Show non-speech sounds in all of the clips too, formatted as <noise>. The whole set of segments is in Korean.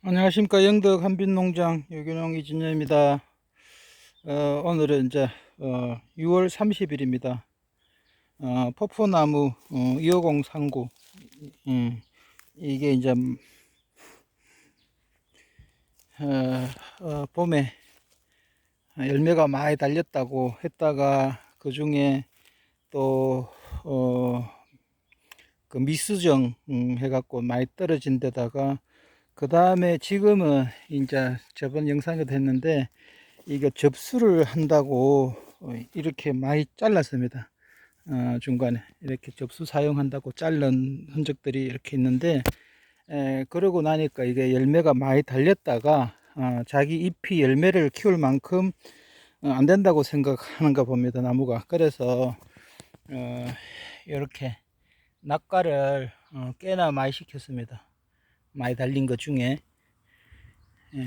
안녕하십니까 영덕 한빛농장 유기농 이진여입니다. 어, 오늘은 이제 어, 6월 30일입니다. 어, 포포나무 어, 25039 음, 이게 이제 어, 어, 봄에 열매가 많이 달렸다고 했다가 그 중에 또 어, 그 미수정 음, 해갖고 많이 떨어진 데다가 그 다음에 지금은 이제 저번 영상에도 했는데 이거 접수를 한다고 어, 이렇게 많이 잘랐습니다. 어, 중간에 이렇게 접수 사용한다고 자른 흔적들이 이렇게 있는데 에, 그러고 나니까 이게 열매가 많이 달렸다가 어, 자기 잎이 열매를 키울 만큼 어, 안 된다고 생각하는가 봅니다 나무가 그래서 어, 이렇게 낙과를 어, 꽤나 많이 시켰습니다 많이 달린 것 중에. 예.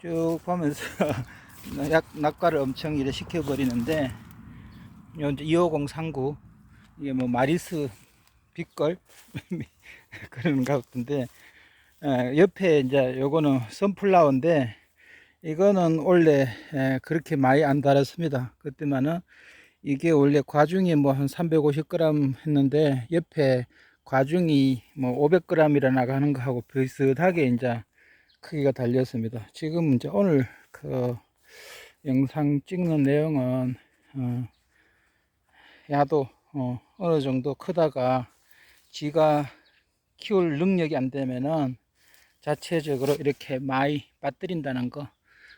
쭉 보면서 <laughs> 약, 낙과를 엄청 이래 시켜버리는데 요 이제 25039 이게 뭐 마리스 빛걸 <laughs> 그런 것 같은데 예, 옆에 이제 요거는 선플라워인데 이거는 원래 예, 그렇게 많이 안 달았습니다. 그때만은 이게 원래 과중이 뭐 한 350g 했는데 옆에 과중이 뭐 500g이라 나가는 거하고 비슷하게 이제 크기가 달렸습니다. 지금 이제 오늘 그 영상 찍는 내용은 어 야도 어 어느 정도 크다가 지가 키울 능력이 안 되면은 자체적으로 이렇게 많이 빠뜨린다는 거.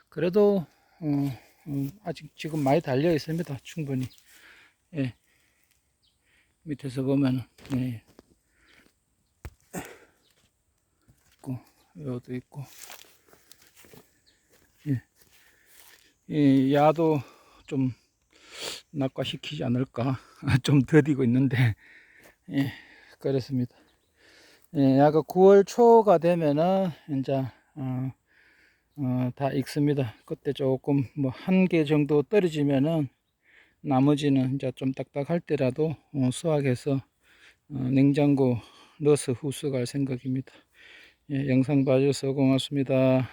그래도 어, 어, 아직 지금 많이 달려 있습니다. 충분히. 예. 밑에서 보면 예. 있고 여도 있고 예. 이 야도 좀 낙과시키지 않을까 <laughs> 좀 더디고 있는데 예 그렇습니다 예, 약간 9월 초가 되면은 이제 어, 어, 다 익습니다 그때 조금 뭐 한 개 정도 떨어지면은 나머지는 이제 좀 딱딱할 때라도 어, 수확해서 어, 냉장고 넣어서 후수갈 생각입니다. 예, 영상 봐주셔서 고맙습니다.